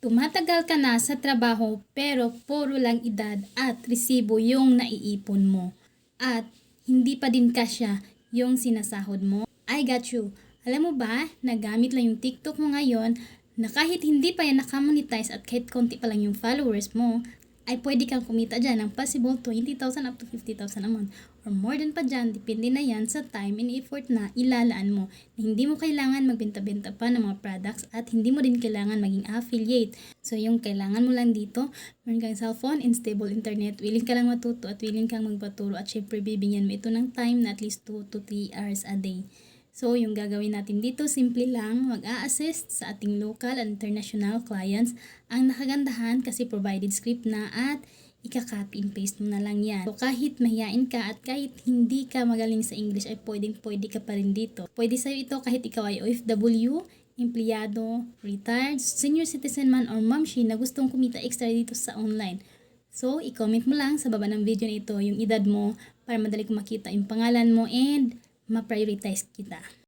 Tumatagal ka na sa trabaho pero puro lang edad at resibo yung naiipon mo. At hindi pa din kasya yung sinasahod mo. I got you. Alam mo ba, nagamit lang yung TikTok mo ngayon na kahit hindi pa yan nakamonetize at kahit konti pa lang yung followers mo, ay pwede kang kumita dyan ng possible 20,000 up to 50,000 a month. Or more than pa dyan, depende na yan sa time and effort na ilalaan mo. Hindi mo kailangan magbenta-benta pa ng mga products at hindi mo din kailangan maging affiliate. So yung kailangan mo lang dito, meron kang cellphone and stable internet, willing ka lang matuto at willing kang magpaturo at syempre bibigyan mo ito ng time na at least 2 to 3 hours a day. So, yung gagawin natin dito, simple lang, mag-a-assist sa ating local and international clients. Ang nakagandahan kasi provided script na at ika-copy and paste mo na lang yan. So, kahit mahihain ka at kahit hindi ka magaling sa English ay pwedeng pwede ka pa rin dito. Pwede sa'yo ito kahit ikaw ay OFW, empleyado, retired, senior citizen man or mamshi na gustong kumita extra dito sa online. So, i-comment mo lang sa baba ng video na ito yung edad mo para madali ko makita yung pangalan mo and ma-prioritize kita.